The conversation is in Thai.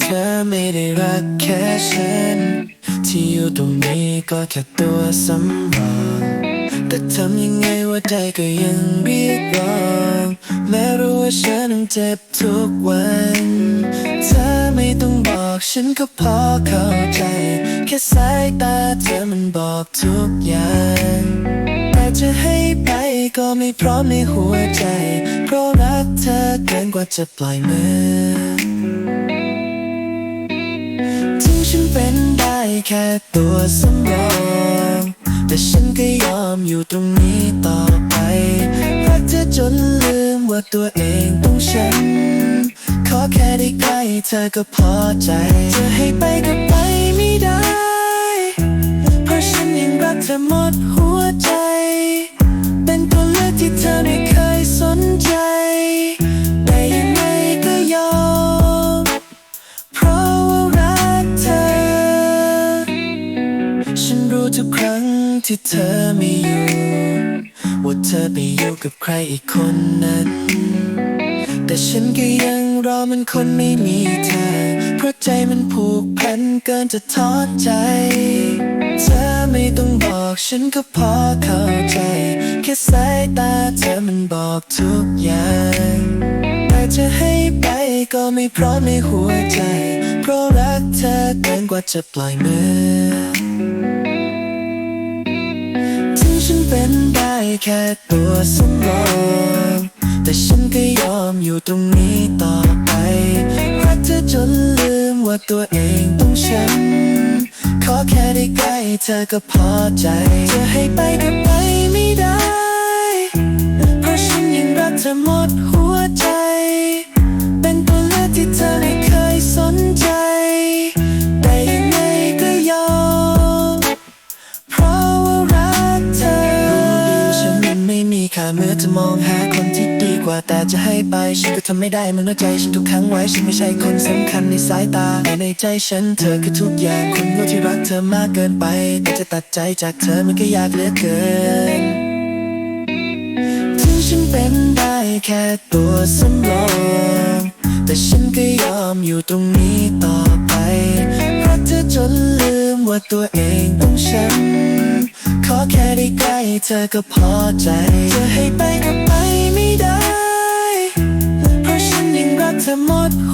เธอไม่ได้รักแค่ฉัน ที่อยู่ตรงนี้ก็แค่ตัวสำรองแต่ทำยังไงว่าใจก็ยังเรียกร้องแม้รู้ว่าฉันเจ็บทุกวันเธอไม่ต้องบอกฉันก็พอเข้าใจ แค่สายตาเธอมันบอกทุกอย่างแต่จะให้ไปก็ไม่พร้อมในหัวใจ เพราะรักเธอเกินกว่าจะปล่อยมือ แค่ตัวสำรองแต่ฉันก็ยอมอยู่ตรงนี้ต่อไปรักเธอจนลืมว่าตัวเองต้องฉัน ขอแค่ได้ใกล้เธอก็พอใจจะให้ไปก็ไป รู้ทุกครั้งที่เธอไม่อยู่ว่าเธอไปอยู่กับใครอีกคนนั้น แต่ฉันก็ยังรอมันคนไม่มีเธอ เพราะใจมันผูกพันเกินจะทอดใจ เธอไม่ต้องบอกฉันก็พอเข้าใจ แค่สายตาเธอมันบอกทุกอย่างแต่จะให้ไปก็ไม่พร้อมในหัวใจ เพราะรักเธอเกินกว่าจะปล่อยมือ เป็นได้แค่ตัวสำรองแต่ฉันก็ยอมอยู่ตรงนี้ต่อไปรักเธอจนลืมว่าตัวเองต้องฉันขอแค่ได้ใกล้เธอก็พอใจจะให้ไปก็ไปไม่ได้ เพราะฉันยังรักเธอหมดหัวใจ ไม่มีค่าเมื่อจะมองหาคนที่ดีกว่าแต่จะให้ไป ฉันก็ทำไม่ได้มันหัวใจฉันทุกครั้งไว้ ฉันไม่ใช่คนสำคัญในสายตาแต่ในใจฉันเธอคือทุกอย่างคนรู้ที่รักเธอมากเกินไป แต่จะตัดใจจากเธอมันก็ยากเหลือเกินถึงฉันเป็นได้แค่ตัวสำรองแต่ฉันก็ยอมอยู่ตรงนี้ต่อไปรักเธอจนลืมว่าตัวเองต้องฉันขอ แค่ได้ใกล้เธอก็พอใจ จะให้ไปก็ไปไม่ได้ เพราะฉันยังรักเธอหมดหั